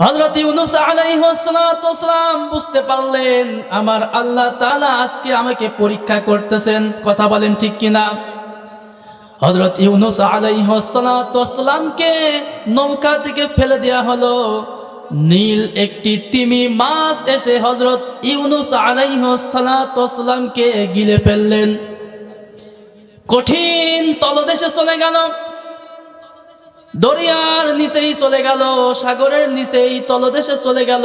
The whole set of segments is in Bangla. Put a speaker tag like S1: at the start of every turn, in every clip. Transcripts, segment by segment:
S1: হজরত ইউনুস আলাইহাসালাম বুঝতে পারলেন, আমার আল্লাহ তাআলা আজকে আমাকে পরীক্ষা করতেছেন, কথা বলেন ঠিক কিনা? হজরত ইউনুস আলাইহাসালামকে নৌকা থেকে ফেলে দেওয়া হলো। নীল একটি তিমি মাছ এসে হজরত ইউনুস আলাইহাসালামকে গিলে ফেললেন। কঠিন তলদেশে চলে গেল। দরিয়ার নিচেই চলে গেল, সাগরের নিচেই তলদেশে চলে গেল।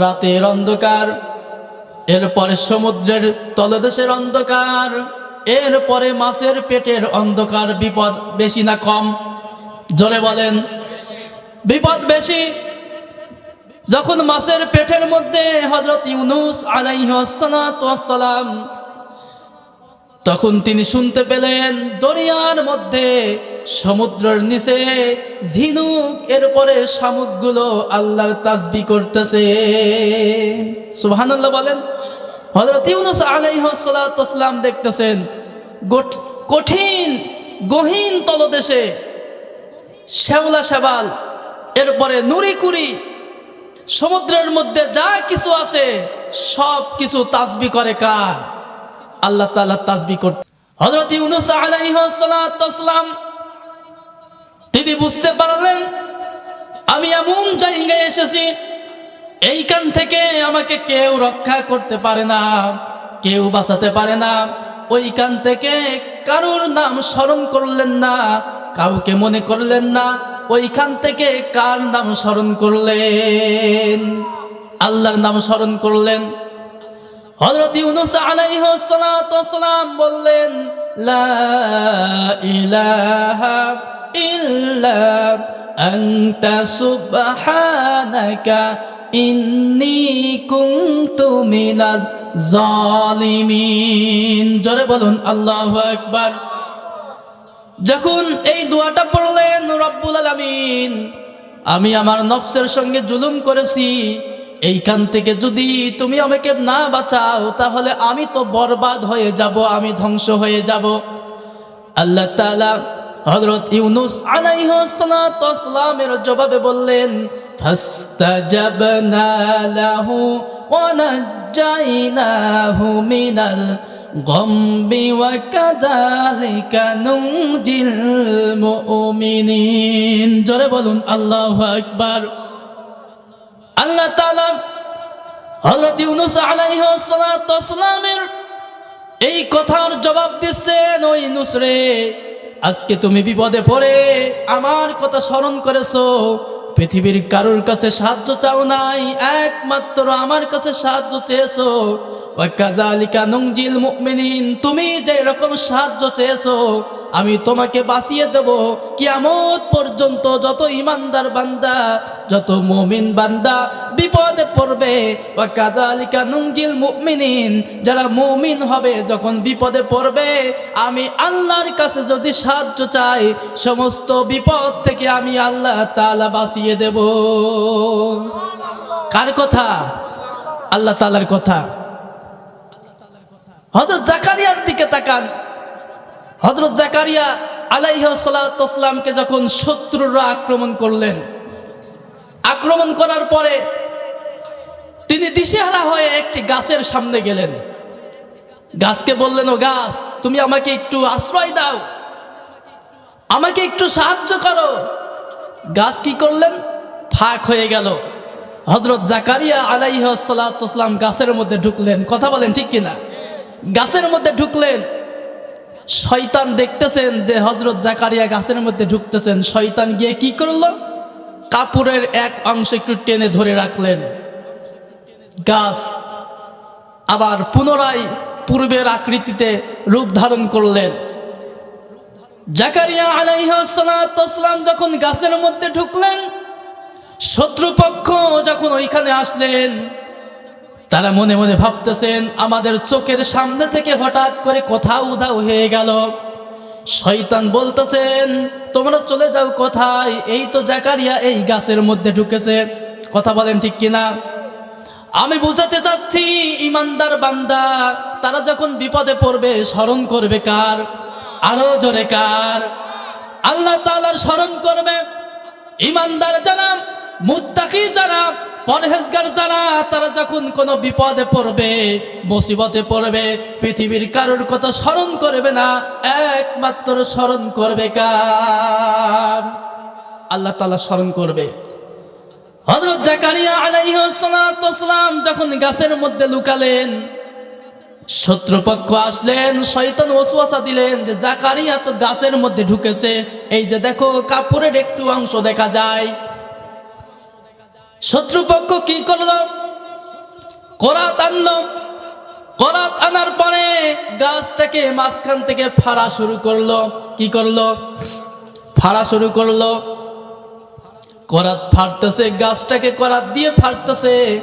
S1: রাতের অন্ধকার, এরপরে সমুদ্রের তলদেশের অন্ধকার, এরপরে মাছের পেটের অন্ধকার। বিপদ বেশি না কম? জোরে বলেন। বিপদ বেশি? যখন মাছের পেটের মধ্যে হজরত ইউনুস আলাইহাসালাম তখন তিনি শুনতে পেলেন দরিয়ার মধ্যে সমুদ্রের নিচে ঝিনুক, এরপরে শামুকগুলো আল্লাহর তাজবি করতেছে। সুবহানাল্লাহ বলেন, হযরত ইউনুস আলাইহিসসালাম দেখতেছেন কঠিন, গহীন তলদেশে শ্যাওলা শ্যাবাল, এরপরে নুরিকুরি সমুদ্রের মধ্যে যা কিছু আছে সব কিছু তাজবি করে কার? আল্লাহ তাআলা তাসবি করতে হযরত ইউনুস আলাইহিসসালাম তিনি বুঝতে পারলেন, আমি এমন জায়গায় এসেছি, এইখান থেকে আমাকে কেউ রক্ষা করতে পারে না, কেউ বাঁচাতে পারে না, ওইখান থেকে কারোর নাম স্মরণ করলেন না, কাউকে মনে করলেন না, ওইখান থেকে কার নাম স্মরণ করলেন? আল্লাহর নাম স্মরণ করলেন হযরত ইউনুস আলাইহিস সালাতু ওয়াসসালাম বললেন, লা ইলাহা বলুন, আল্লাহু আকবার। যখন এই দোয়াটা পড়লেন, রব্বুল আলামিন, আমি আমার নফসের সঙ্গে জুলুম করেছি। এইখান থেকে যদি তুমি আমাকে না বাঁচাও, তাহলে আমি তো বরবাদ হয়ে যাব, আমি ধ্বংস হয়ে যাব। আল্লাহ তাআলা হযরত ইউনুস আলাইহিসসালামের জবাবে বললেন নাজ্জাইনাহু মিনাল জোরে বলুন, আল্লাহু আকবার। আল্লাহ তাআলা এই কথার জবাব দিচ্ছেন, ওই নুসরে আজকে তুমি বিপদে পড়ে, আমার কথা স্মরণ করেছ, পৃথিবীর কারোর কাছে সাহায্য চাও নাই, একমাত্র আমার কাছে সাহায্য চেয়েছো মুমিনিন, তুমি যে রকম সাহায্য চেয়েছো, আমি তোমাকে বাঁচিয়ে দেব। কিয়ামত পর্যন্ত যত ইমানদার বান্দা, যত মুমিন বান্দা বিপদে পড়বে, ওয়াকাযালিকা নুনজিল মুমিনিন, যারা মুমিন হবে যখন বিপদে পড়বে, আমি আল্লাহর কাছে যদি সাহায্য চাই, সমস্ত বিপদ থেকে আমি আল্লাহ তাআলা বাঁচিয়ে দেব। কার কথা? আল্লাহ তাআলার কথা। হযরত জাকারিয়ার দিকে তাকান। হজরত জাকারিয়া আলাইহাসসালামকে যখন শত্রুরা আক্রমণ করলেন, আক্রমণ করার পরে তিনি দিশেহারা হয়ে একটি গাছের সামনে গেলেন। গাছকে বললেন, ও গাছ, তুমি আমাকে একটু আশ্রয় দাও, আমাকে একটু সাহায্য করো। গাছ কি করলেন? ফাঁক হয়ে গেল। হজরত জাকারিয়া আলাইহাসালাম গাছের মধ্যে ঢুকলেন। কথা বলেন ঠিক কিনা? গাছের মধ্যে ঢুকলেন। শয়তান দেখতেছেন যে হজরত জাকারিয়া গাছের মধ্যে ঢুকতেছেন। শয়তান গিয়ে কি করল? কাপড়ের এক অংশ একটু টেনে ধরে রাখলেন। গাছ আবার পুনরায় পূর্বের আকৃতিতে রূপ ধারণ করলেন। জাকারিয়া আলাইহাসালাম যখন গাছের মধ্যে ঢুকলেন, শত্রুপক্ষ যখন ওইখানে আসলেন তারা মনে মনে ভাবতেছেন, আমাদের চোখের সামনে থেকে হঠাৎ করে কোথাও উধাও হয়ে গেল। শয়তান বলতেছেন, তোমরা চলে যাও কোথায়? এই তো জাকারিয়া এই গাছের মধ্যে ঢুকেছে। কথা বলেন ঠিক কিনা? আমি বুঝাতে চাচ্ছি, ইমানদার বান্দা, তারা যখন বিপদে পড়বে, স্মরণ করবে কার? আরও জোরে কার? আল্লাহ তাআলার স্মরণ করবে। ইমানদার জানাম, মুত্তাকি যারা পরহেজগার যারা, তারা যখন কোনো বিপদে পড়বে, মুসিবতে পড়বে, পৃথিবীর কারোর কথা স্মরণ করবে না, একমাত্র স্মরণ করবে কার? আল্লাহ তাআলা স্মরণ করবে। হযরত জাকারিয়া আলাইহিস সালাম যখন গাছের মধ্যে লুকালেন, শত্রুপক্ষ আসলেন, শয়তান ওসওয়াসা দিলেন যে, জাকারিয়া তো গাছের মধ্যে ঢুকেছে, এই যে দেখো, কাপড়ের একটু অংশ দেখা যায়। শত্রুপক্ষ কি করল? করাত আনলো। করাত আনার পরে গাছটাকে মাঝখান থেকে ফাড়া শুরু করল। কি করল? ফাড়া শুরু করল। করাত ফাড়তেছে গাছটাকে করাত দিয়ে ফাড়তেছে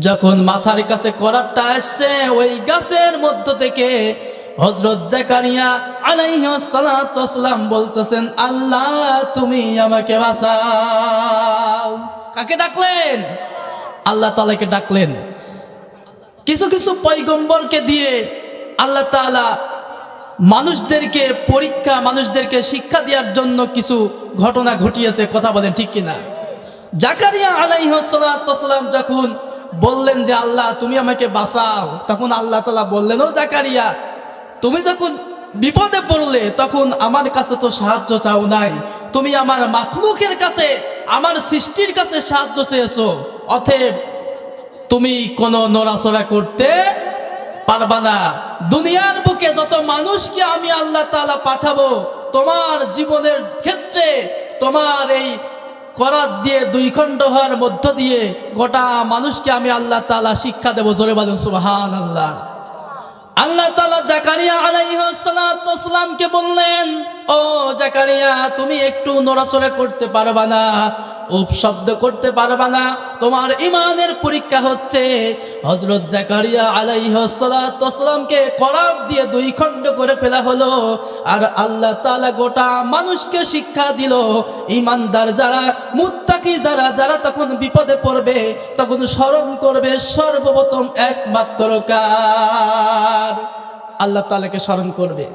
S1: যখন মাথার কাছে করাতটা আসছে, ওই গাছের মধ্য থেকে হজরত জাকারিয়া আলাইহালাম বলতেছেন, আল্লাহ, তুমি আমাকে বাঁচাও। কাকে ডাকলেন? আল্লাহ তালাকে ডাকলেন। কিছু কিছু পৈগম্বরকে দিয়ে আল্লাহ তাআলা মানুষদেরকে পরীক্ষা, মানুষদেরকে শিক্ষা দেওয়ার জন্য কিছু ঘটনা ঘটিয়েছে। কথা বলেন, ঠিক কিনা? জাকারিয়া আলাইহালাম যখন বললেন যে, আল্লাহ, তুমি আমাকে বাঁচাও, তখন আল্লাহ তালা বললেন, ও জাকারিয়া, তুমি যখন বিপদে পড়লে তখন আমার কাছে তো সাহায্য চাও নাই। তুমি আমার মাখলুকের কাছে, আমার সৃষ্টির কাছে সাহায্য চেয়েছো। অতএব তুমি কোনো নড়াচড়া করতে পারবা না। দুনিয়ার বুকে যত মানুষকে আমি আল্লাহ তালা পাঠাবো, তোমার জীবনের ক্ষেত্রে তোমার এই করাত দিয়ে দুই খণ্ড হওয়ার মধ্য দিয়ে গোটা মানুষকে আমি আল্লাহ তালা শিক্ষা দেবো। জোরে বলুন সুবহান আল্লাহ আল্লাহ তালা জাকারিয়া আলাইসালামকে বললেন ও জাকারিয়া তুমি একটু নড়াচড়া করতে পারবা না। উপশব্দ করতে পারবা না। তোমার ইমানের পরীক্ষা হচ্ছে হজরত জাকারিয়া আলাইসালামকে করাব দিয়ে দুই খণ্ড করে ফেলা হলো আর আল্লাহ তালা গোটা মানুষকে শিক্ষা দিল। ইমানদার যারা, মুত্তাকি যারা যারা তখন বিপদে পড়বে, তখন স্মরণ করবে সর্বপ্রথম একমাত্র কার? আল্লাহ তালাকে স্মরণ করবে।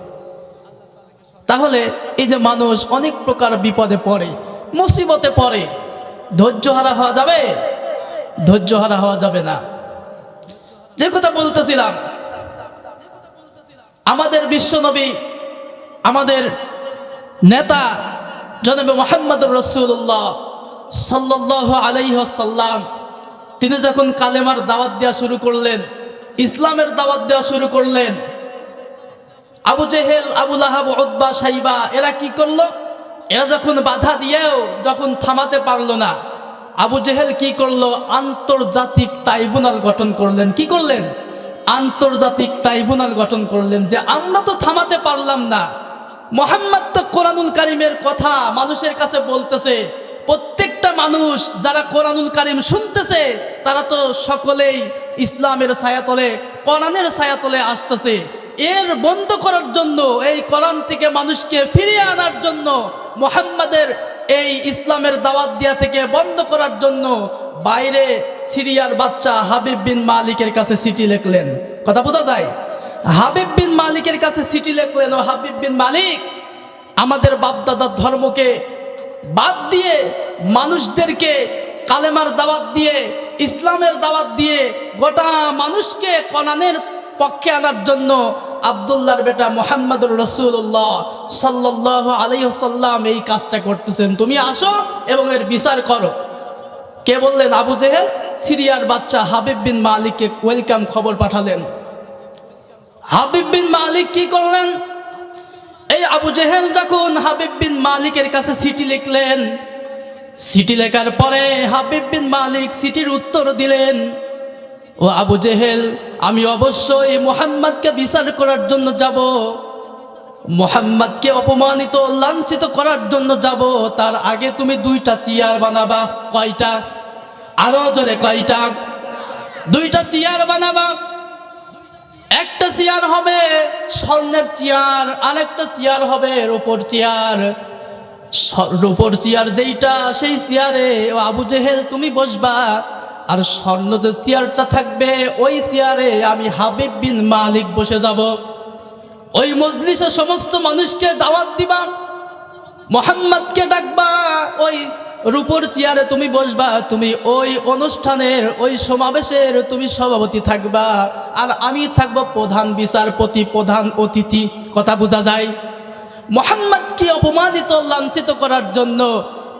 S1: তাহলে এই যে মানুষ অনেক প্রকার বিপদে পড়ে, মুসিবতে পড়ে ধৈর্যহারা হওয়া যাবে? ধৈর্যহারা হওয়া যাবে না। যে কথা বলতেছিলাম, আমাদের বিশ্বনবী, আমাদের নেতা জনাবে মোহাম্মদুর রসুল্লাহ সাল্লাহ আলাইসাল্লাম তিনি যখন কালেমার দাওয়াত দেওয়া শুরু করলেন, ইসলামের দাওয়াত দেওয়া শুরু করলেন, আবু জেহেল আবুল আহাব উদ্বা সাইবা, এরা কি করল? এরা যখন বাধা দিয়েও যখন থামাতে পারল না, আবু জেহেল কি করল? আন্তর্জাতিক ট্রাইব্যুনাল গঠন করলেন। কি করলেন? আন্তর্জাতিক ট্রাইব্যুনাল গঠন করলেন যে, আমরা তো থামাতে পারলাম না। মোহাম্মদ তো কোরআনুল কারিমের কথা মানুষের কাছে বলতেছে। প্রত্যেকটা মানুষ যারা কোরআনুল কারিম শুনতেছে, তারা তো সকলেই ইসলামের ছায়াতলে, কোরআনের ছায়াতলে আসতেছে। এর বন্ধ করার জন্য, এই কোরআন থেকে মানুষকে ফিরিয়ে আনার জন্য, মোহাম্মদের এই ইসলামের দাওয়াত দেওয়া থেকে বন্ধ করার জন্য বাইরে সিরিয়ার বাচ্চা হাবিব বিন মালিকের কাছে চিঠি লিখলেন। কথা বোঝা যায়? হাবিব বিন মালিকের কাছে চিঠি লিখলেন, ও হাবিব বিন মালিক, আমাদের বাপদাদার ধর্মকে বাদ দিয়ে, মানুষদেরকে কালেমার দাওয়াত দিয়ে, ইসলামের দাওয়াত দিয়ে গোটা মানুষকে কনানের পক্ষে আনার জন্য আবদুল্লাহর বেটা মোহাম্মদুর রসুল্লাহ সাল্লাহ আলাইসাল্লাম এই কাজটা করতেছেন। তুমি আসো এবং এর বিচার করো। কে বললেন? আবু জেহেল, সিরিয়ার বাচ্চা হাবিব বিন মালিককে ওয়েলকাম খবর পাঠালেন। হাবিব বিন মালিক কি করলেন? এই আবু জেহেল যখন হাবিব বিন মালিকের কাছে চিঠি লিখলেন, চিঠি লেখার পরে হাবিব বিন মালিক চিঠির উত্তর দিলেন, ও আবু জেহেল আমি অবশ্যই মোহাম্মদকে বিচার করার জন্য যাব। মোহাম্মদকে অপমানিত, লাঞ্ছিত করার জন্য যাব। তার আগে তুমি দুইটা চেয়ার বানাবা। কয়টা? আরও জোরে কয়টা? দুইটা চেয়ার বানাবা। একটা চেয়ার হবে স্বর্ণের চেয়ার আর একটা চেয়ার হবে রূপোর চেয়ার। রূপোর চেয়ার যেইটা, সেই চেয়ারে আবু জেহেল তুমি বসবা। আর স্বর্ণ যে চেয়ারটা থাকবে, ওই চেয়ারে আমি হাবিব বিন মালিক বসে যাব। ওই মজলিসে সমস্ত মানুষকে দাওয়াত দিবা, মোহাম্মদকে ডাকবা, ওই রূপর চেয়ারে তুমি বসবা, তুমি ওই অনুষ্ঠানের, ওই সমাবেশের তুমি সভাপতি থাকবা। আর আমি থাকব প্রধান বিচারপতি, প্রধান অতিথি, কথা বোঝা যায়? মোহাম্মদকে অপমানিত, লাঞ্ছিত করার জন্য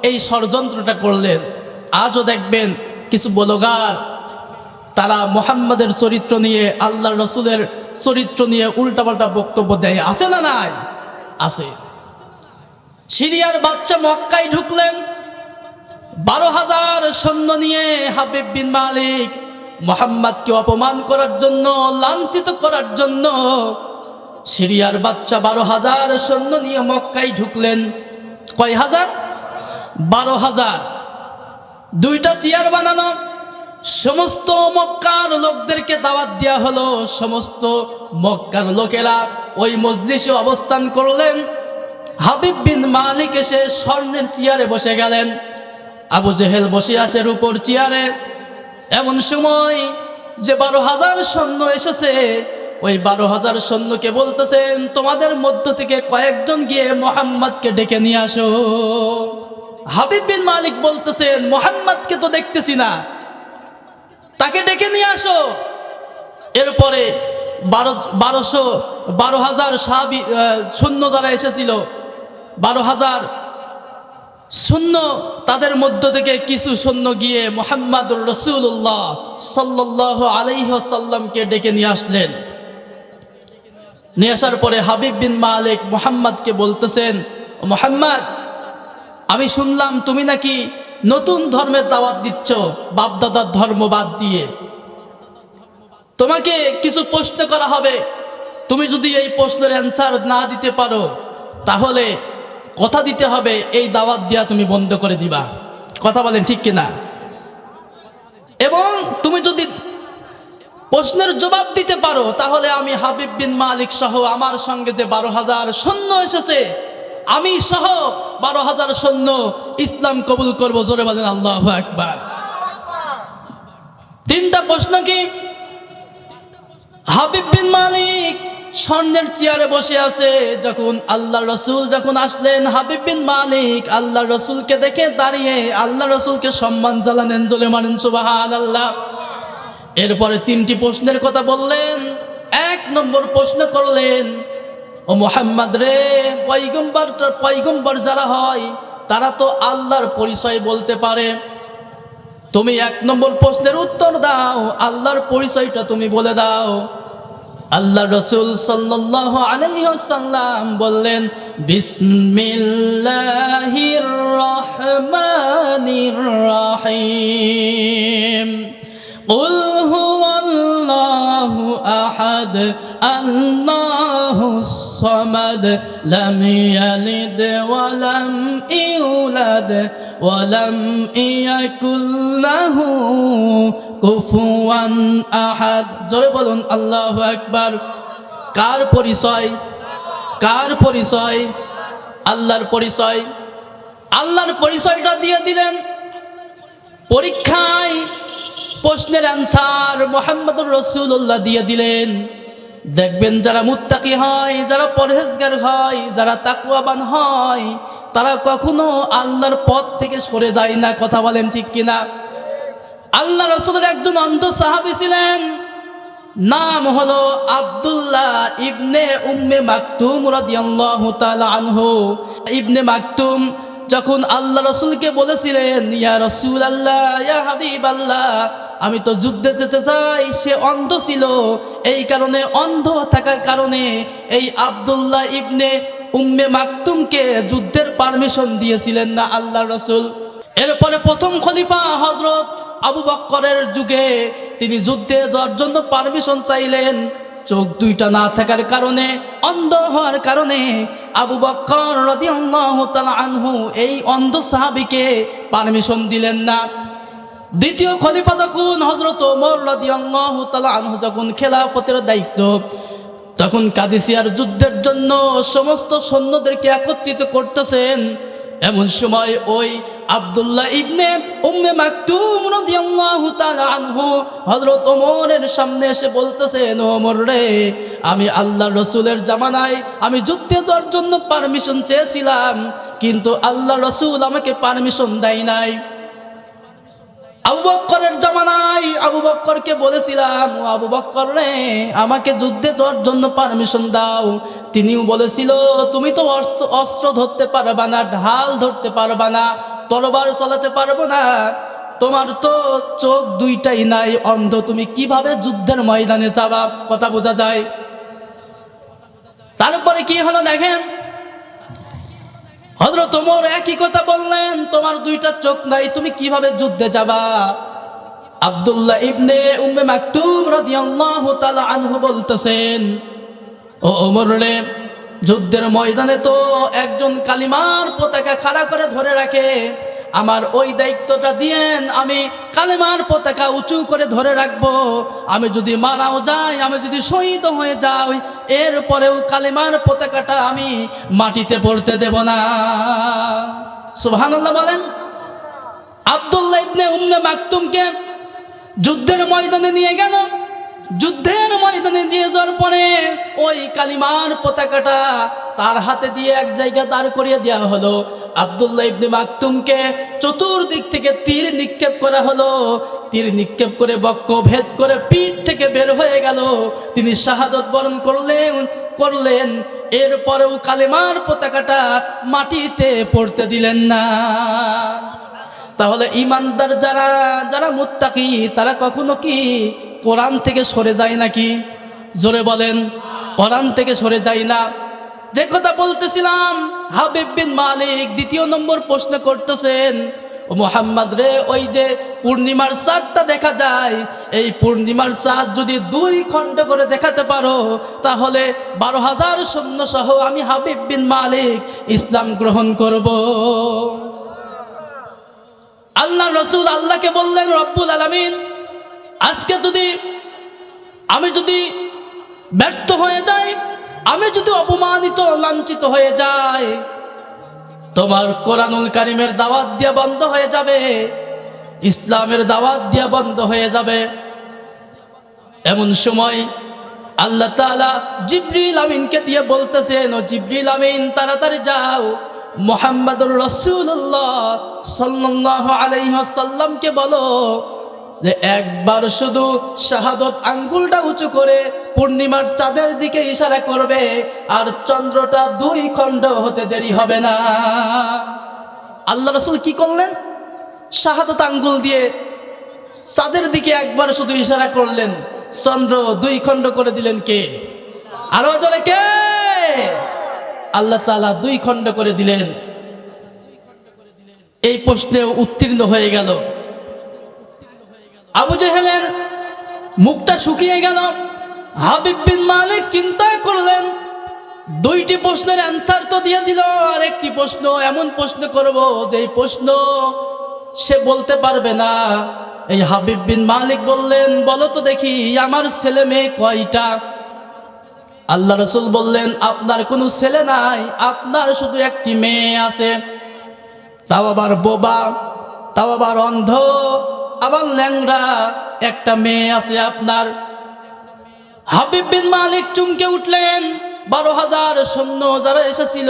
S1: এই ষড়যন্ত্রটা করলেন। আজও দেখবেন কিছু বলগার। তারা মোহাম্মদের চরিত্র নিয়ে আল্লাহ রসুলের চরিত্র নিয়ে উল্টাপাল্টা বক্তব্য দেয়। আছে না নাই? আছে। সিরিয়ার বাচ্চা মক্কায় ঢুকলেন। বারো হাজার সৈন্য নিয়ে হাবিব বিন মালিক মোহাম্মদকে অপমান করার জন্য, লাঞ্ছিত করার জন্য সিরিয়ার বাচ্চা বারো হাজার সৈন্য নিয়ে মক্কায় ঢুকলেন। কয় হাজার? বারো হাজার। দুইটা চেয়ার বানানো। সমস্ত মক্কার লোকদেরকে দাওয়াত দেওয়া হলো। সমস্ত মক্কার লোকেরা ওই মজলিসে অবস্থান করলেন। হাবিব বিন মালিক এসে স্বর্ণের চেয়ারে বসে গেলেন। আবু জেহেল বসে আসে উপর চেয়ারে। এমন সময় যে বারো হাজার সৈন্য এসেছে, ওই বারো হাজার সৈন্যকে বলতেছেন, তোমাদের মধ্য থেকে কয়েকজন গিয়ে মোহাম্মদকে ডেকে নিয়ে আসো। হাবিব বিন মালিক বলতেছেন, মোহাম্মদকে তো দেখতেছি না। তাকে ডেকে নিয়ে আসো। এরপরে বারো, বারোশো, বারো হাজার সাহাবি শূন্য যারা এসেছিল, বারো হাজার শূন্য তাদের মধ্য থেকে কিছু সৈন্য গিয়ে মোহাম্মদুর রসুল্লাহ সাল্লাহ আলাইসাল্লামকে ডেকে নিয়ে আসলেন। নিয়ে আসার পরে হাবিব বিন মালিক মোহাম্মদকে বলতেছেন, মোহাম্মদ আমি শুনলাম তুমি নাকি নতুন ধর্মের দাওয়াত দিচ্ছ, বাপদাদার ধর্ম বাদ দিয়ে। তোমাকে কিছু প্রশ্ন করা হবে। তুমি যদি এই প্রশ্নের অ্যান্সার না দিতে পারো, তাহলে কথা দিতে হবে, এই দাওয়াত দেওয়া তুমি বন্ধ করে দিবা। কথা বলেন ঠিক কিনা? এবং তুমি যদি প্রশ্নের জবাব দিতে পারো, তাহলে আমি হাবিব বিন মালিক সহ আমার সঙ্গে যে বারো হাজার সৈন্য এসেছে আমি সহ বারো হাজার সৈন্য ইসলাম কবুল করব, জোরে বলেন আল্লাহ একবার তিনটা প্রশ্ন কি? হাবিব বিন মালিক স্বর্ণের চেয়ারে বসে আছে, যখন আল্লাহ রসুল যখন আসলেন, হাবিব বিন মালিক আল্লাহ রসুলকে দেখে দাঁড়িয়ে আল্লাহ রসুলকে সম্মান জানালেন জলে মানেন সুবাহান আল্লাহ এরপরে তিনটি প্রশ্নের কথা বললেন, এক নম্বর প্রশ্ন করলেন ও মোহাম্মদ রে পৈগম্বর পৈগম্বর যারা হয় তারা তো আল্লাহর পরিচয় বলতে পারে তুমি এক নম্বর প্রশ্নের উত্তর দাও আল্লাহর পরিচয়টা তুমি বলে দাও আল্লাহ রসুল সাল্লাহ আলাইসাল্লাম বললেন বিসমিল্লাহির রহমানির রহিম قل هو الله أحد الله الصمد لم يلد ولم يولد ولم يكن له كفوا أحد জোরে বলুন আল্লাহু আকবার কার পরিচয় কার পরিচয় আল্লাহর পরিচয় আল্লাহর পরিচয়টা দিয়ে দিলেন পরীক্ষায় প্রশ্নের অ্যান্সার মোহাম্মদুর রসুল্লাহ দিয়ে দিলেন দেখবেন যারা মুত্তাকি হয়, যারা পরহেজগার হয়, যারা তাকুয়াবান হয়, তারা কখনো আল্লাহর পথ থেকে সরে যায় না, কথা বলেন ঠিক কিনা? আল্লাহ রসুলের একজন অন্ধ সাহাবি ছিলেন, নাম হলো আব্দুল্লাহ ইবনে উম্মে মাকতুম রাদিয়াল্লাহু তাআলা আনহু। ইবনে মাকতুম যখন আল্লাহ রসুলকে বলেছিলেন, ইয়া রসুল আল্লাহ ইয়া হাবিব আল্লাহ আমি তো যুদ্ধে যেতে চাই, সে অন্ধ ছিল। এই কারণে অন্ধ থাকার কারণে এই আবদুল্লাহ ইবনে উম্মে মাকতুমকে যুদ্ধের পারমিশন দিয়েছিলেন না আল্লাহ রসুল। এরপরে প্রথম খলিফা হজরত আবু বক্করের যুগে তিনি যুদ্ধে যাওয়ার জন্য পারমিশন চাইলেন। চোখ দুইটা না থাকার কারণে, অন্ধ হওয়ার কারণে আবু বক্কর তাআলা আনহু এই অন্ধ সাহাবিকে পারমিশন দিলেন না। দ্বিতীয় খলিফা যখন হজরত যখন খেলাফতের দায়িত্ব, তখন কাদিসিয়ার যুদ্ধের জন্য সমস্ত সৈন্যদেরকে একত্রিত করতেছেন। এমন সময় ওই আব্দুল্লাহ ইবনে উম্মে মাকতুম রাদিয়াল্লাহু তাআলা আনহু হযরত ওমরের সামনে এসে বলতেছেন, ওমর রে, আমি আল্লাহ রসুলের জামানায় আমি যুদ্ধে যাওয়ার জন্য পারমিশন চেয়েছিলাম, কিন্তু আল্লাহ রসুল আমাকে পারমিশন দেয় নাই। আবু বক্করের জামানায় আবু বক্করকে বলেছিলাম, ও আবু বক্কর রে, আমাকে যুদ্ধে যাওয়ার জন্য পারমিশন দাও। তিনিও বলেছিল, তুমি তো অস্ত্র অস্ত্র ধরতে পারবা না, ঢাল ধরতে পারবা না, তরবার চালাতে পারব না। তোমার তো চোখ দুইটাই নাই, অন্ধ। তুমি কীভাবে যুদ্ধের ময়দানে যাবা? কথা বোঝা যায়। তারপরে কি হলো দেখেন? হজরত ওমর একই কথা বললেন, তোমার দুইটা চোখ নাই, তুমি কীভাবে যুদ্ধে যাবা? আব্দুল্লাহ ইবনে উম্মে মাকতুম রাদিয়াল্লাহু তাআলা আনহু বলতেছেন, ও ওমর রে, যুদ্ধের ময়দানে তো একজন কালিমার পতাকা খাড়া করে ধরে রাখে আমার ওই দায়িত্বটা দিয়েন, আমি কালিমার পতাকা উঁচু করে ধরে রাখব। আমি যদি মারাও যাই, আমি যদি শহীদ হয়ে যাই, এরপরেও কালিমার পতাকাটা আমি মাটিতে পড়তে দেব না। সুবহানাল্লাহ বলেন, আব্দুল্লাহ ইবনে উম্মে মাকতুমকে যুদ্ধের ময়দানে নিয়ে গেল। যুদ্ধের ময়দানে নিয়ে যাওয়ার পরে ওই কালিমার পতাকাটা তার হাতে দিয়ে এক জায়গা দাঁড় করিয়ে দেওয়া হলো। আব্দুল্লাহ ইবনে মাকতুমকে চতুর্দিক থেকে তীর নিক্ষেপ করা হলো। তীর নিক্ষেপ করে বক্ষ ভেদ করে পিঠ থেকে বের হয়ে গেল। তিনি শাহাদত বরণ করলেন করলেন। এরপরেও কালেমার পতাকাটা মাটিতে পড়তে দিলেন না। তাহলে ইমানদার যারা যারা মুত্তাকি, তারা কখনো কি কোরআন থেকে সরে যায় নাকি? জোরে বলেন, কোরআন থেকে সরে যায় না। যে কথা বলতেছিলাম হাবিব বিন মালিক দ্বিতীয় নম্বর প্রশ্ন করতেছেন, ও মোহাম্মদ রে, ওই যে পূর্ণিমার চাঁদটা দেখা যায়, এই পূর্ণিমার চাঁদ যদি দুই খণ্ড করে দেখাতে পারো, তাহলে বারো হাজার সৈন্য সহ আমি হাবিব বিন মালিক ইসলাম গ্রহণ করব। আল্লাহ রসুল আল্লাহকে বললেন, রব্বুল আলমিন, আজকে যদি আমি যদি ব্যর্থ হয়ে যাই, আমি যদি অপমানিত, লাঞ্ছিত হয়ে যাই তোমার কোরআনুল কারিমের দাওয়াত দিয়া বন্ধ হয়ে যাবে, ইসলামের দাওয়াত দিয়া বন্ধ হয়ে যাবে। এমন সময় আল্লাহ তাআলা জিব্রিল আমিনকে দিয়ে বলতেছেন, ও জিব্রিল আমিন, তাড়াতাড়ি যাও। মোহাম্মদুর রসুল্লাহ সাল্লাহ আলাইসাল্লামকে বলো যে একবার শুধু শাহাদত আঙ্গুলটা উঁচু করে পূর্ণিমার চাঁদের দিকে ইশারা করবে, আর চন্দ্রটা দুই খণ্ড হতে দেরি হবে না। আল্লাহ রসুল কি করলেন? শাহাদত আঙ্গুল দিয়ে চাঁদের দিকে একবার শুধু ইশারা করলেন, চন্দ্র দুই খণ্ড করে দিলেন কে? আরও জোরে কে? আল্লাহ তালা দুই খণ্ড করে দিলেন। এই প্রশ্নে উত্তীর্ণ হয়ে গেল। আবু জেহেলের মুখটা শুকিয়ে গেল। হাবিব বিন মালিক চিন্তা করলেন, দুইটি প্রশ্নের অ্যান্সার তো দিয়ে দিল আর একটি প্রশ্ন, এমন প্রশ্ন করব যেই প্রশ্ন সে বলতে পারবে না। এই হাবিব বিন মালিক বললেন, বলো তো দেখি, আমার ছেলে মেয়ে কয়টা? আল্লাহ রসুল বললেন, আপনার কোনো ছেলে নাই, আপনার শুধু একটি মেয়ে আছে। তাও আবার বোবা, তাও আবার অন্ধ আবার ল্যাংরা একটা মেয়ে আছে আপনার। হাবিব বিন মালিক চুমকে উঠলেন। বারো হাজার সৈন্য যারা এসেছিল,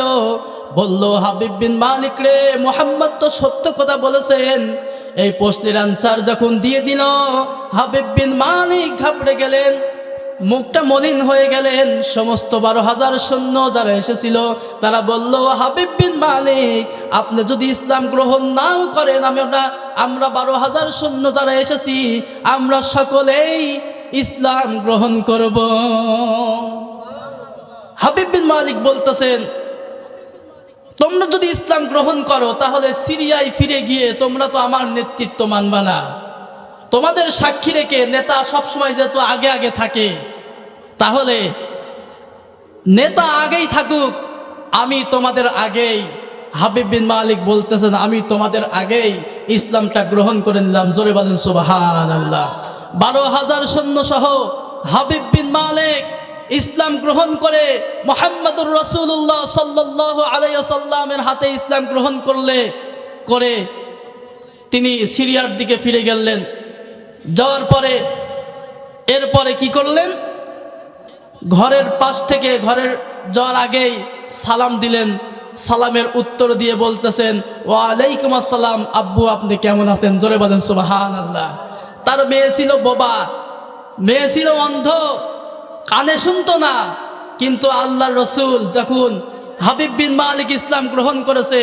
S1: বলল, হাবিব বিন মালিক রে, মোহাম্মদ তো সত্য কথা বলেছেন। এই প্রশ্নের আনসার যখন দিয়ে দিল, হাবিব বিন মালিক ঘাবড়ে গেলেন। মুখটা মলিন হয়ে গেলেন। সমস্ত বারো হাজার সৈন্য যারা এসেছিল, তারা বলল হাবিব বিন মালিক, আপনি যদি ইসলাম গ্রহণ নাও করেন আমরা আমরা বারো হাজার সৈন্য যারা এসেছি, আমরা সকলেই ইসলাম গ্রহণ করব। হাবিব বিন মালিক বলতেছেন, তোমরা যদি ইসলাম গ্রহণ করো, তাহলে সিরিয়ায় ফিরে গিয়ে তোমরা তো আমার নেতৃত্ব মানবা না। তোমাদের সাক্ষী রেখে নেতা সবসময় যেহেতু আগে আগে থাকে, তাহলে নেতা আগেই থাকুক, আমি তোমাদের আগেই, হাবিব বিন মালিক বলতেছেন, আমি তোমাদের আগেই ইসলামটা গ্রহণ করে নিলাম। জোরে বলেন সুবাহান আল্লাহ বারো হাজার সৈন্য সহ হাবিব বিন মালিক ইসলাম গ্রহণ করে মোহাম্মদুর রসুল্লাহ সাল্লাহ আলাইসাল্লামের হাতে ইসলাম গ্রহণ করলে, করে তিনি সিরিয়ার দিকে ফিরে গেলেন। যাওয়ার পরে এরপরে কি করলেন? ঘরের পাশ থেকে ঘরের যাওয়ার আগেই সালাম দিলেন। সালামের উত্তর দিয়ে বলতেছেন, ওয়ালাইকুম আসসালাম, আব্বু, আপনি কেমন আছেন? জোরে বলেন সুবাহান আল্লাহ তার মেয়ে ছিল বোবা। মেয়ে ছিল অন্ধ, কানে শুনতো না। কিন্তু আল্লাহ রসুল যখন হাবিব বিন মালিক ইসলাম গ্রহণ করেছে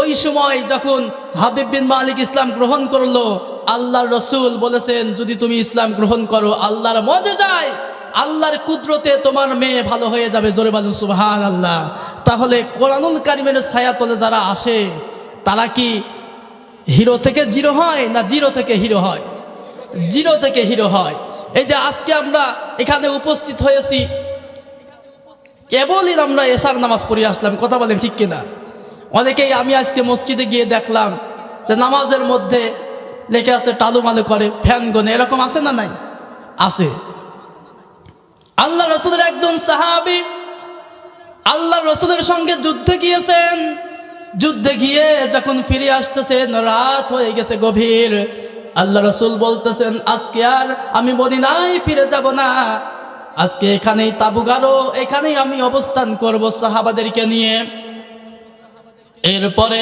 S1: ওই সময় যখন হাবিব বিন মালিক ইসলাম গ্রহণ করল, আল্লাহর রসুল বলেছেন, যদি তুমি ইসলাম গ্রহণ করো, আল্লাহর মজে যায়, আল্লাহর কুদরতে তোমার মেয়ে ভালো হয়ে যাবে। জোরে বলুন সুবহান আল্লাহ তাহলে কোরআনুল কারিমের ছায়াতলে যারা আসে, তারা কি হিরো থেকে জিরো হয় না জিরো থেকে হিরো হয়? জিরো থেকে হিরো হয়। এই যে আজকে আমরা এখানে উপস্থিত হয়েছি, কেবলই আমরা এশার নামাজ পড়ে আসলাম, কথা বলেন ঠিক কিনা? অনেকেই আমি আজকে মসজিদে গিয়ে দেখলাম যে নামাজের মধ্যে লেখে আছে, টালু মালু করে ফ্যান গনে। এরকম আছে না নাই? আছে। আল্লাহ রসুলের একজন সাহাবি আল্লাহ রসুলের সঙ্গে যুদ্ধে গিয়েছেন। যুদ্ধে গিয়ে যখন ফিরে আসতেছেন, রাত হয়ে গেছে গভীর। আল্লাহ রসুল বলতেছেন, আজকে আর আমি মদিনায় ফিরে যাব না। আজকে এখানেই তাবুগারো, এখানেই আমি অবস্থান করব সাহাবাদেরকে নিয়ে। এরপরে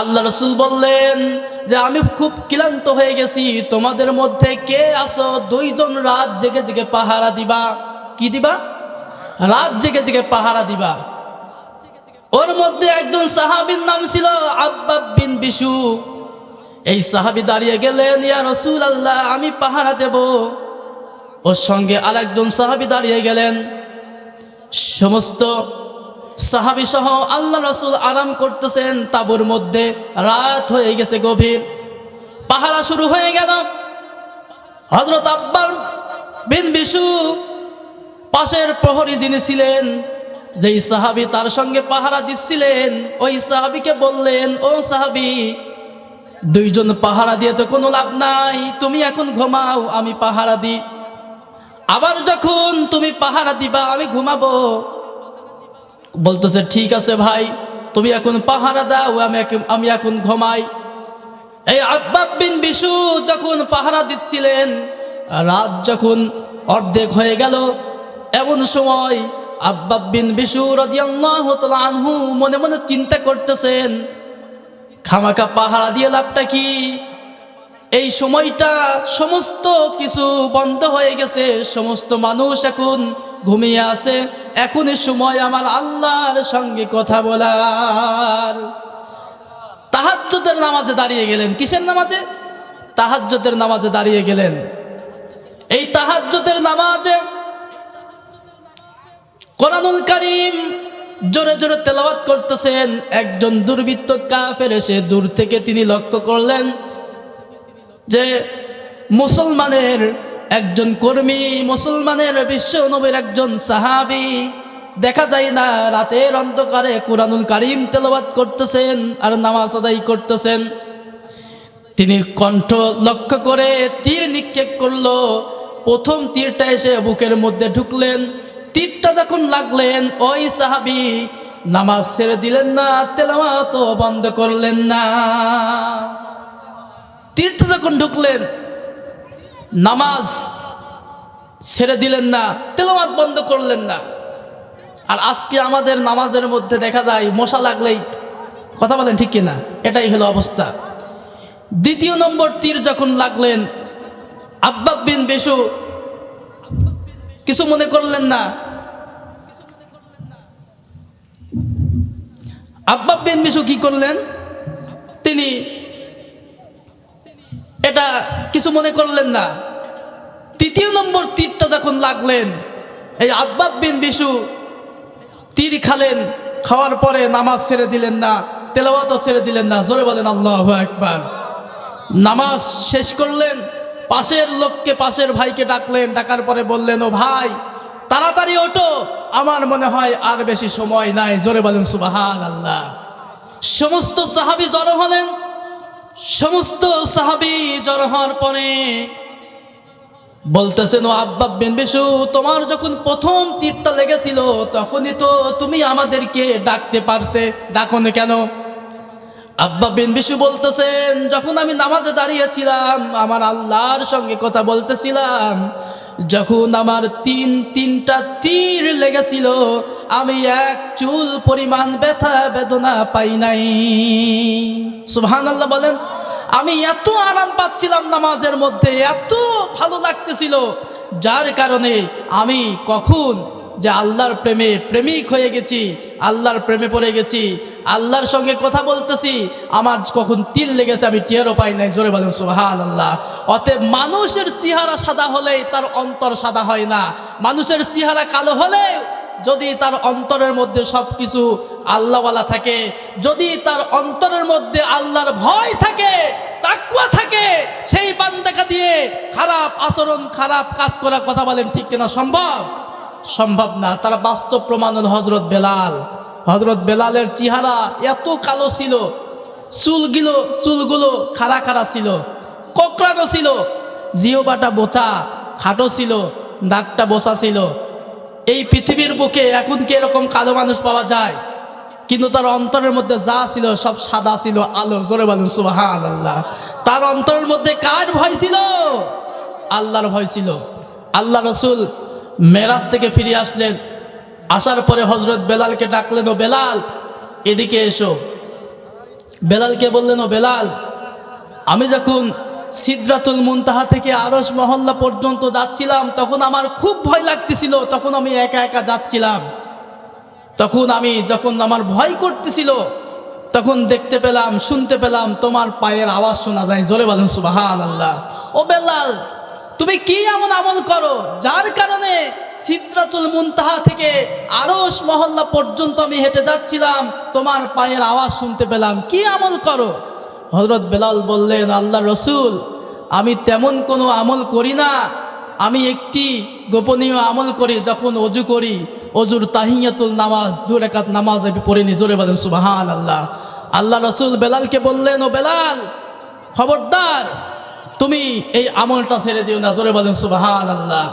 S1: আল্লাহ রসুল বললেন যে, আমি খুব ক্লান্ত হয়ে গেছি। তোমাদের মধ্যে কে আসো দুইজন রাত জেগে জেগে পাহারা দিবা। কি দিবা? রাত জেগে জেগে পাহারা দিবা। ওর মধ্যে একজন সাহাবির নাম ছিল আব্বাব বিন বিশু। এই সাহাবি দাঁড়িয়ে গেলেন, ইয়া রসুল আল্লাহ আমি পাহারা দেব। ওর সঙ্গে আরেকজন সাহাবি দাঁড়িয়ে গেলেন। সমস্ত সাহাবি সহ আল্লাহ রসুল আরাম করতেছেন তাবুর মধ্যে। রাত হয়ে গেছে গভীর। পাহারা শুরু হয়ে গেল। হজরত আব্বার বিন বিশু পাশের প্রহরী যিনি ছিলেন, যেই সাহাবি তার সঙ্গে পাহারা দিচ্ছিলেন, ওই সাহাবিকে বললেন, ও সাহাবি, দুইজন পাহারা দিয়ে তো কোনো লাভ নাই। তুমি এখন ঘুমাও, আমি পাহারা দিই। আবার যখন তুমি পাহারা দিবা, আমি ঘুমাবো। বলতেছে, ঠিক আছে ভাই, তুমি এখন পাহারা দাও, আমি আমি এখন ঘুমাই। এই আব্বাব বিন বিশু যখন পাহারা দিচ্ছিলেন, রাত যখন অর্ধেক হয়ে গেল, এমন সময় আব্বাব বিন বিশু আনহু মনে মনে চিন্তা করতেছেন খামাকা পাহারা দিয়ে লাভটা কি? এই সময়টা সমস্ত কিছু বন্ধ হয়ে গেছে, সমস্ত মানুষ এখন ঘুমিয়ে আছে। এখনই সময় আমার আল্লাহর সঙ্গে কথা বলার। তাহাজ্জতের নামাজে দাঁড়িয়ে গেলেন। কিসের নামাজে? তাহাজ্জতের নামাজে দাঁড়িয়ে গেলেন। এই তাহাজ্জতের নামাজে কোরআনুল কারিম জোরে জোরে তেলাওয়াত করতেছেন। একজন দুর্বৃত্ত কাফের এসে দূর থেকে তিনি লক্ষ্য করলেন যে মুসলমানের একজন কর্মী, মুসলমানের বিশ্ব নবীর একজন সাহাবি, দেখা যায় না রাতের অন্ধকারে কোরআনুল কারিম তেলাওয়াত করতেছেন আর নামাজ আদায় করতেছেন। তিনি কণ্ঠ লক্ষ্য করে তীর নিক্ষেপ করল। প্রথম তীরটা এসে বুকের মধ্যে ঢুকলেন। তীরটা যখন লাগলেন, ওই সাহাবি নামাজ ছেড়ে দিলেন না তেলাওয়াত বন্ধ করলেন না। তীর্থ যখন ঢুকলেন, নামাজ ছেড়ে দিলেন না, তেলাওয়াত বন্ধ করলেন না। আর আজকে আমাদের নামাজের মধ্যে দেখা যায়, মশা লাগলেই কথা বলেন ঠিক কিনা? এটাই হলো অবস্থা। দ্বিতীয় নম্বর তীর যখন লাগলেন, আব্বাব বিন বেশু কিছু মনে করলেন না। আব্বাব বিন বেশু কি করলেন? তিনি এটা কিছু মনে করলেন না। তৃতীয় নম্বর তীরটা যখন লাগলেন, এই আব্বাব বিন বিশু তীর খালেন, খাওয়ার পরে নামাজ ছেড়ে দিলেন না, তেলাওয়াতও ছেড়ে দিলেন না। জোরে বলেন, আল্লাহ একবার নামাজ শেষ করলেন, পাশের লোককে পাশের ভাইকে ডাকলেন, ডাকার পরে বললেন, ও ভাই, তাড়াতাড়ি ওঠো। আমার মনে হয় আর বেশি সময় নাই। জোরে বলেন সুবাহান আল্লাহ সমস্ত সাহাবি জড়ো হলেন। সমস্ত সাহাবি জড়ো হওয়ার পরে বলতেছেন, ও আব্বা বিন বিশু, তোমার যখন প্রথম তীরটা লেগেছিল, তখনই তো তুমি আমাদেরকে ডাকতে পারতে। ডাকো না কেন? আব্বা বিন বিশু বলতেছেন, যখন আমি নামাজে দাঁড়িয়েছিলাম, আমার আল্লাহর সঙ্গে কথা বলতেছিলাম যখন আমার তিন তিনটা তীর লেগেছিল, আমি এক চুল পরিমাণ ব্যথা বেদনা পাই নাই। সুহান আল্লাহ বলেন, আমি এত আরাম পাচ্ছিলাম নামাজের মধ্যে, এত ভালো লাগতেছিল। যার কারণে আমি কখন যে আল্লাহর প্রেমে প্রেমিক হয়ে গেছি, আল্লাহর প্রেমে পড়ে গেছি, আল্লাহর সঙ্গে কথা বলতেছি, আমার কখন তিল লেগেছে, আমি টেরও পাই নাই। জোরে বলেন সুহান আল্লাহ অতএব মানুষের চেহারা সাদা হলেই তার অন্তর সাদা হয় না। মানুষের চেহারা কালো হলে যদি তার অন্তরের মধ্যে সব কিছু আল্লাহওয়ালা থাকে, যদি তার অন্তরের মধ্যে আল্লাহর ভয় থাকে তাকুয়া থাকে, সেই বান্দাকা দিয়ে খারাপ আচরণ, খারাপ কাজ করা কথা বলেন ঠিক কিনা সম্ভব? সম্ভব না। তার বাস্তব প্রমাণ হল হজরত বেলাল। হজরত বেলালের চেহারা এত কালো ছিল, চুলগুলো চুলগুলো খাড়া খাড়া ছিল, কোকড়ানো ছিল। জিহবাটা বোচা, খাটো ছিল নাকটা বসা ছিল। এই পৃথিবীর বুকে এখন কি এরকম কালো মানুষ পাওয়া যায়? কিন্তু তার অন্তরের মধ্যে যা ছিল সব সাদা ছিল, আলো। জোরে বলুন সুবাহান আল্লাহ তার অন্তরের মধ্যে কার ভয় ছিল? আল্লাহর ভয় ছিল। আল্লাহ রসুল মেরাজ থেকে ফিরে আসলেন। আসার পরে হজরত বেলালকে ডাকলেন, ও বেলাল, এদিকে এসো। বেলালকে বললেন, ও বেলাল, আমি যখন সিদ্রাতুল মুনতাহা থেকে আরস মহল্লা পর্যন্ত যাচ্ছিলাম, তখন আমার খুব ভয় লাগতেছিল, তখন আমি একা একা যাচ্ছিলাম। তখন আমি যখন আমার ভয় করতেছিল, তখন দেখতে পেলাম, শুনতে পেলাম, তোমার পায়ের আওয়াজ শোনা যায়। জোরে বলেন সুবাহান আল্লাহ ও বেলাল তুমি কি এমন আমল করো? যার কারণে সিদ্রাতুল মুনতাহা থেকে আরস মহল্লা পর্যন্ত আমি হেঁটে যাচ্ছিলাম, তোমার পায়ের আওয়াজ শুনতে পেলাম। কি আমল করো? হজরত বেলাল বললেন আল্লাহ রসুল, আমি তেমন কোনো আমল করি না। আমি একটি গোপনীয় আমল করি, যখন অজু করি। অজুর তাহিয়াতুল নামাজ, দু রেখাত নামাজ আমি পড়ে নি। জোরে বলেন সুবাহান আল্লাহ আল্লাহ রসুল বেলালকে বললেন, ও বেলাল, খবরদার তুমি এই আমলটা ছেড়ে দিও না জোরে বলেন সুবাহান আল্লাহ